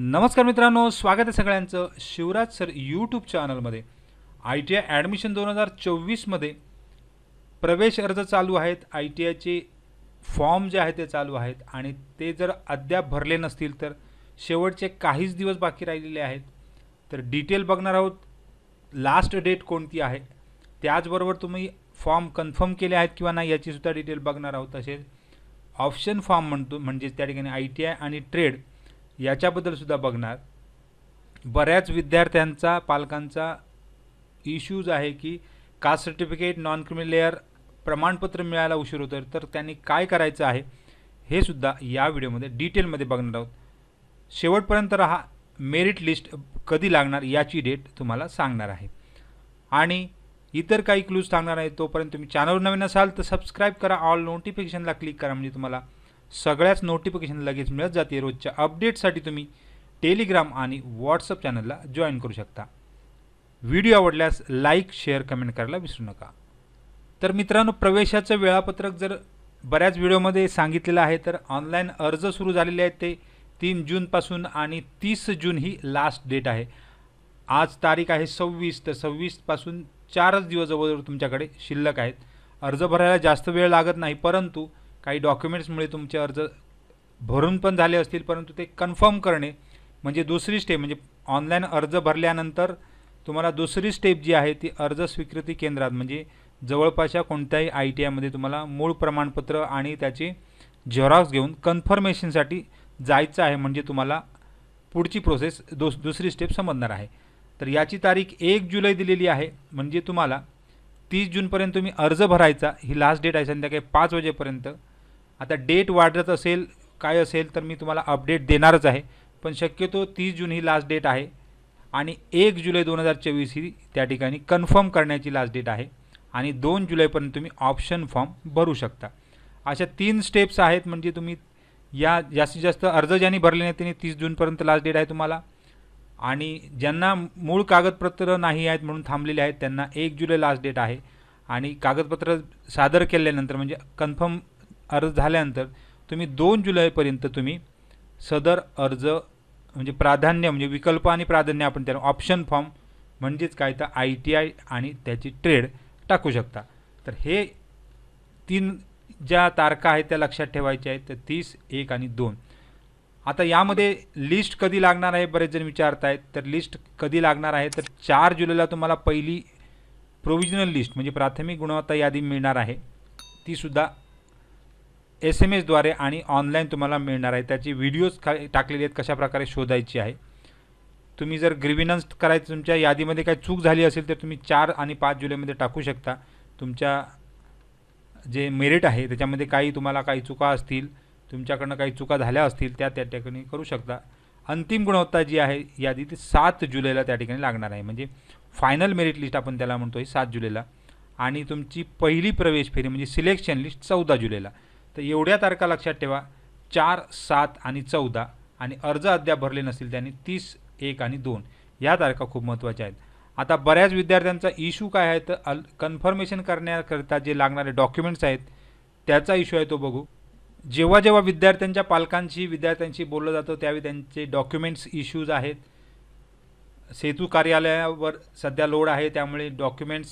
नमस्कार मित्रांनो स्वागत आहे सगळ्यांचं शिवराज सर यूट्यूब चॅनलमध्ये आय टी आय ॲडमिशन दोन हजार चोवीसमध्ये प्रवेश अर्ज चालू आहेत. आय टी आयचे फॉर्म जे आहेत ते चालू आहेत. आणि ते जर अद्याप भरले नसतील तर शेवटचे काहीच दिवस बाकी राहिलेले आहेत. तर डिटेल बघणार आहोत. लास्ट डेट कोणती आहे? त्याचबरोबर तुम्ही फॉर्म कन्फर्म केले आहेत किंवा नाही याचीसुद्धा डिटेल बघणार आहोत. तसेच ऑप्शन फॉर्म म्हणतो म्हणजेच त्या ठिकाणी आय टी आय आणि ट्रेड याच्याबद्दल सुद्धा बघणार. बऱ्याच विद्यार्थ्यांचा पालकांचा इश्यूज आहे की caste certificate non creamy layer प्रमाणपत्र मिळायला उशीर होतं तर त्यांनी काय करायचं आहे हे सुद्धा या व्हिडिओमध्ये डिटेलमध्ये बघणार आहोत. शेवटपर्यंत राहा मेरिट लिस्ट कधी लागणार याची डेट तुम्हाला सांगणार आहे. आणि इतर काही क्लूज सांगणार आहे तोपर्यंत तुम्ही चॅनलवर नवीन असाल तर सबस्क्राईब करा ऑल नोटिफिकेशनला क्लिक करा म्हणजे तुम्हाला सगळ्याच नोटिफिकेशन लगेच मिळत जाते. रोजच्या अपडेटसाठी तुम्ही टेलिग्राम आणि व्हॉट्सअप चॅनलला जॉईन करू शकता. व्हिडिओ आवडल्यास लाईक शेअर कमेंट करायला विसरू नका. तर मित्रांनो प्रवेशाचं वेळापत्रक जर बऱ्याच व्हिडिओमध्ये सांगितलेलं आहे तर ऑनलाईन अर्ज सुरू झालेले आहेत ते तीन जूनपासून आणि तीस जून ही लास्ट डेट आहे. आज तारीख आहे सव्वीस तर सव्वीसपासून चारच दिवस जवळजवळ तुमच्याकडे शिल्लक आहेत. अर्ज भरायला जास्त वेळ लागत नाही परंतु काही डॉक्युमेंट्समुळे तुमचे अर्ज भरून पण झाले असतील परंतु ते कन्फर्म करणे म्हणजे दुसरी स्टेप म्हणजे ऑनलाईन अर्ज भरल्यानंतर तुम्हाला दुसरी स्टेप जी आहे ती अर्ज स्वीकृती केंद्रात म्हणजे जवळपासच्या कोणत्याही आय टी आयमध्ये तुम्हाला मूळ प्रमाणपत्र आणि त्याची झेरॉक्स घेऊन कन्फर्मेशनसाठी जायचं आहे म्हणजे तुम्हाला पुढची प्रोसेस दुस दुसरी स्टेप समजणार आहे. तर याची तारीख एक जुलै दिलेली आहे म्हणजे तुम्हाला तीस जूनपर्यंत तुम्ही अर्ज भरायचा ही लास्ट डेट आहे संध्याकाळी पाच वाजेपर्यंत. आता डेट वाढत असेल काय असेल तर मी तुम्हाला अपडेट देणारच आहे. पण शक्यतो तीस जून ही लास्ट डेट आहे आणि एक जुलै दोन हजार चोवीस ही त्या ठिकाणी कन्फर्म करण्याची लास्ट डेट आहे. आणि दोन जुलैपर्यंत तुम्ही ऑप्शन फॉर्म भरू शकता. अशा तीन स्टेप्स आहेत म्हणजे तुम्ही या जास्तीत जास्त अर्ज ज्यांनी भरले नाही त्यांनी तीस जूनपर्यंत लास्ट डेट आहे तुम्हाला. आणि ज्यांना मूळ कागदपत्र नाही आहेत म्हणून थांबलेले आहेत त्यांना एक जुलै लास्ट डेट आहे. आणि कागदपत्र सादर केल्यानंतर म्हणजे कन्फर्म अर्ज झाल्यानंतर तुम्ही दोन जुलैपर्यंत तुम्ही सदर अर्ज म्हणजे प्राधान्य म्हणजे विकल्प आणि प्राधान्य आपण त्याला ऑप्शन फॉर्म म्हणजेच काय तर आय टी आय आणि त्याची ट्रेड टाकू शकता. तर हे तीन ज्या तारखा आहेत त्या लक्षात ठेवायच्या आहेत तर तीस एक आणि दोन. आता यामध्ये लिस्ट कधी लागणार आहे बरेच जण विचारत आहेत तर लिस्ट कधी लागणार आहे? तर चार जुलैला तुम्हाला पहिली प्रोविजनल लिस्ट म्हणजे प्राथमिक गुणवत्ता यादी मिळणार आहे. तीसुद्धा एस एम एसद्वारे आणि ऑनलाईन तुम्हाला मिळणार आहे. त्याची व्हिडिओज का टाकलेली आहेत कशाप्रकारे शोधायची आहे. तुम्ही जर ग्रिव्हिनन्स करायचं तुमच्या यादीमध्ये काही चूक झाली असेल तर तुम्ही चार आणि पाच जुलैमध्ये टाकू शकता. तुमच्या जे मेरिट आहे त्याच्यामध्ये काही तुम्हाला काही चुका असतील तुमच्याकडनं काही चुका झाल्या असतील त्या त्या ठिकाणी करू शकता. अंतिम गुणवत्ता जी आहे यादी ती सात जुलैला त्या ठिकाणी लागणार आहे. म्हणजे फायनल मेरिट लिस्ट आपण त्याला म्हणतो आहे सात जुलैला. आणि तुमची पहिली प्रवेश फेरी म्हणजे सिलेक्शन लिस्ट चौदा जुलैला. तर एवढ्या तारखा लक्षात ठेवा. चार सात आणि चौदा आणि अर्ज अद्याप भरले नसतील त्यांनी तीस एक आणि दोन. या तारखा खूप महत्त्वाच्या आहेत. आता बऱ्याच विद्यार्थ्यांचा इश्यू काय आहे? तर अल कन्फर्मेशन करण्याकरिता जे लागणारे डॉक्युमेंट्स आहेत त्याचा इश्यू आहे तो बघू. जेव्हा जेव्हा विद्यार्थ्यांच्या पालकांशी विद्यार्थ्यांशी बोललं जातं त्यावेळी त्यांचे डॉक्युमेंट्स इश्यूज आहेत. सेतू कार्यालयावर सध्या लोड आहे त्यामुळे डॉक्युमेंट्स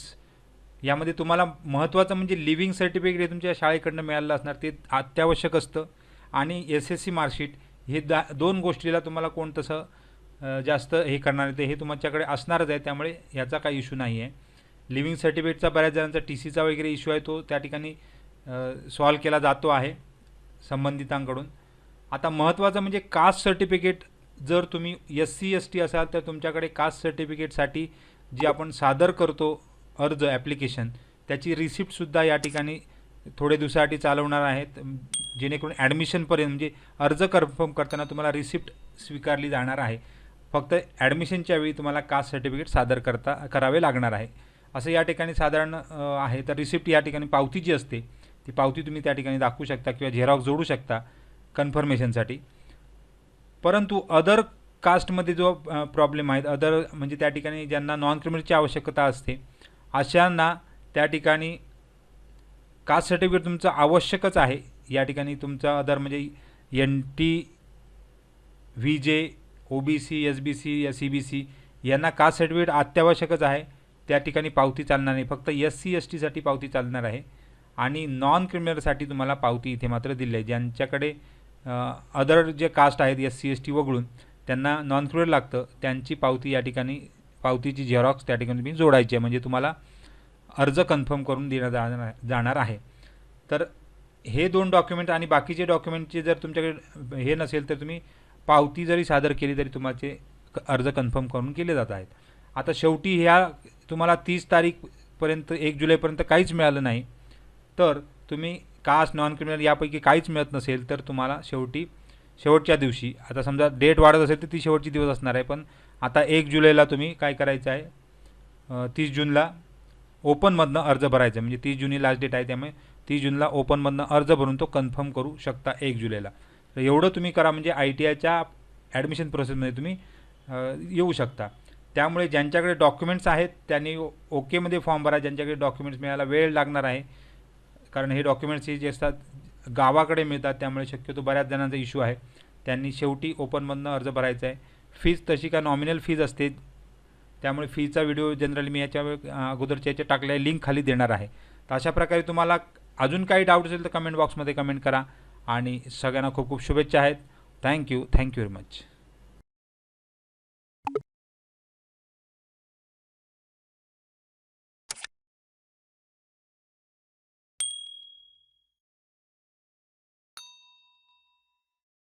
यामध्ये तुम्हाला महत्त्वाचं म्हणजे लिव्हिंग सर्टिफिकेट हे तुमच्या शाळेकडनं मिळालं असणार ते अत्यावश्यक असतं. आणि एस एस सी मार्कशीट हे दा दोन गोष्टीला तुम्हाला कोण तसं जास्त हे करणार ते हे तुमच्याकडे असणारच आहे त्यामुळे याचा काही इश्यू नाही आहे. लिव्हिंग सर्टिफिकेटचा बऱ्याच जणांचा टी सीचा वगैरे इश्यू आहे तो त्या ठिकाणी सॉल्व केला जातो आहे संबंधितांकडून. आता महत्त्वाचं म्हणजे कास्ट सर्टिफिकेट जर तुम्ही एस सी एस टी असाल तर तुमच्याकडे कास्ट सर्टिफिकेटसाठी जी आपण सादर करतो अर्ज ॲप्लिकेशन त्याची रिसिप्टसुद्धा या ठिकाणी थोडे दिवसासाठी चालवणार आहेत. जेणेकरून ॲडमिशनपर्यंत म्हणजे अर्ज कन्फर्म करताना तुम्हाला रिसिप्ट स्वीकारली जाणार आहे. फक्त ॲडमिशनच्या वेळी तुम्हाला कास्ट सर्टिफिकेट सादर करता करावे लागणार आहे. असं या ठिकाणी साधारण आहे. तर रिसिप्ट या ठिकाणी पावती जी असते ती पावती तुम्ही त्या ठिकाणी दाखवू शकता किंवा झेरॉक्स जोडू शकता कन्फर्मेशनसाठी परंतु अदर कास्टमध्ये जो प्रॉब्लेम आहेत अदर म्हणजे त्या ठिकाणी ज्यांना नॉन क्रिमिनलची आवश्यकता असते अशांना त्या ठिकाणी कास्ट सर्टिफिकेट तुमचं आवश्यकच आहे. या ठिकाणी तुमचं अदर म्हणजे N T V J O B C S B C S C B C यांना कास्ट सर्टिफिकेट अत्यावश्यकच आहे. त्या ठिकाणी पावती चालणार नाही. फक्त एस सी एस टीसाठी पावती चालणार आहे. आणि नॉन क्रिमिनलसाठी तुम्हाला पावती इथे मात्र दिली आहे. ज्यांच्याकडे अदर जे कास्ट आहेत एस सी एस टी वगळून त्यांना नॉन क्रिमिनल लागतं. त्यांची पावती या ठिकाणी पावतीची झेरॉक्स त्या ठिकाणी तुम्ही जोडायची आहे. म्हणजे तुम्हाला अर्ज कन्फर्म करून देण्यात जाणार जाणार आहे. तर हे दोन डॉक्युमेंट आणि बाकीचे डॉक्युमेंटचे जर तुमच्याकडे हे नसेल तर तुम्ही पावती जरी सादर केली तरी तुमचे अर्ज कन्फर्म करून केले जात आहेत. आता शेवटी ह्या तुम्हाला तीस तारीखपर्यंत एक जुलैपर्यंत काहीच मिळालं नाही. तर तुम्ही कास्ट नॉन क्रिमिनल यापैकी काहीच मिळत नसेल तर तुम्हाला शेवटी शेवटच्या दिवशी आता समजा डेट वाढत असेल तर ती शेवटची दिवस असणार आहे. पण आता एक जुलैला तुम्ही काय करायचं आहे? तीस जूनला ओपनमधनं अर्ज भरायचा म्हणजे तीस जुनी लास्ट डेट आहे त्यामुळे तीस जूनला ओपनमधनं अर्ज भरून तो कन्फर्म करू शकता एक जुलैला. तर एवढं तुम्ही करा म्हणजे आय टी आयच्या ॲडमिशन प्रोसेसमध्ये तुम्ही येऊ शकता. त्यामुळे ज्यांच्याकडे डॉक्युमेंट्स आहेत त्यांनी ओकेमध्ये फॉर्म भरा. ज्यांच्याकडे डॉक्युमेंट्स मिळायला वेळ लागणार आहे कारण हे डॉक्युमेंट्स हे जे असतात गावाकडे मिळतात त्यामुळे शक्यतो बऱ्याच जणांचा इश्यू आहे. त्यांनी शेवटी ओपनमधनं अर्ज भरायचा आहे. फीज तशी का नॉमिनल फीज असते त्यामुळे फीचा व्हिडिओ जनरली मी याच्या अगोदरच्या याच्या टाकल्या लिंक खाली देणार आहे. तर अशा प्रकारे तुम्हाला अजून काही डाऊट असेल तर कमेंट बॉक्समध्ये कमेंट करा. आणि सगळ्यांना खूप खूप शुभेच्छा आहेत. Thank you thank you very much